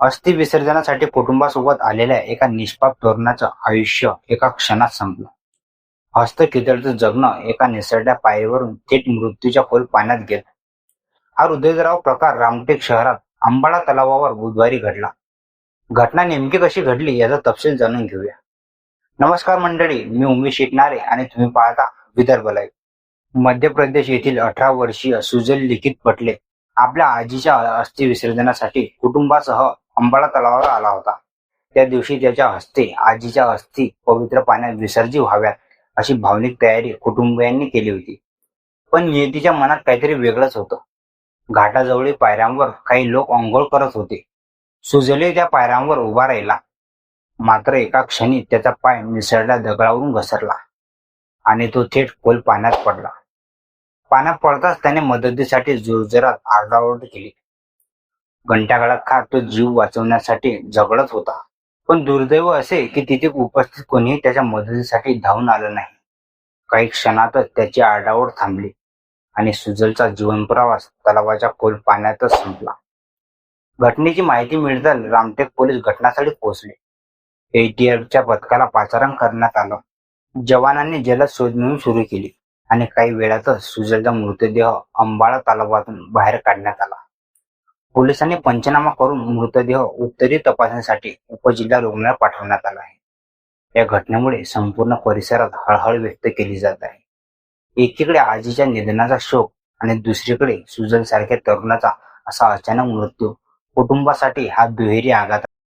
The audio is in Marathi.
अस्थि विसर्जनासाठी कुटुंबासोबत आलेल्या एका निष्पाप तरुणाचं आयुष्य एका क्षणात संपलं. हस्तकितळचं जगणं एका निसरड्या पायरीवरून थेट मृत्यूच्या खोल पाण्यात गेलं. हा हृदयद्राव प्रकार रामटेक शहरात आंबाडा तलावावर बुधवारी घडला. घटना नेमकी कशी घडली याचा तपशील जाणून घेऊया. नमस्कार मंडळी मी उमेश शिकणारे आणि तुम्ही पाहता विदर्भ लाईव्ह. मध्य प्रदेश येथील अठरा वर्षीय सुजल लिखित पटले आपल्या आजीच्या अस्थि विसर्जनासाठी कुटुंबासह अंबाळा तलावावर आला होता. त्या दिवशी त्याच्या हस्ते आजीच्या अस्थी पवित्र पाण्यात विसर्जी व्हाव्यात अशी भावनिक तयारी कुटुंबियांनी केली होती. पण नियतीच्या मनात काहीतरी वेगळंच होतं. घाटाजवळील पायऱ्यांवर काही लोक अंघोळ करत होते. सुजले त्या पायऱ्यांवर उभा राहिला. मात्र एका क्षणी त्याचा पाय निसरड्या दगडावरून घसरला आणि तो थेट खोल पाण्यात पडला. पाण्यात पडताच त्याने मदतीसाठी जोरजोरात आरडाओरड केली. घंटागळाखा तो जीव वाचवण्यासाठी झगडत होता. पण दुर्दैव असे की तिथे उपस्थित कोणीही त्याच्या मदतीसाठी धावून आलं नाही. काही क्षणातच त्याची आरडाओरड थांबली आणि सुजलचा जीवनप्रवास तलावाच्या खोल पाण्यातच संपला. घटनेची माहिती मिळताच रामटेक पोलीस घटनास्थळी पोहोचले. एटीएफच्या पथकाला पाचारण करण्यात आलं. जवानांनी जलद शोध मोहीम सुरू केली आणि काही वेळातच सुजलचा मृतदेह अंबाळा तलावातून बाहेर काढण्यात आला. पोलिसांनी पंचनामा करून मृतदेह उत्तरी तपासणीसाठी उपजिल्हा रुग्णालयात पाठवण्यात आला आहे. या घटनेमुळे संपूर्ण परिसरात हळहळ व्यक्त केली जात आहे. एकीकडे आजीच्या निधनाचा शोक आणि दुसरीकडे सुजन सारख्या तरुणाचा असा अचानक मृत्यू कुटुंबासाठी हा दुहेरी आघात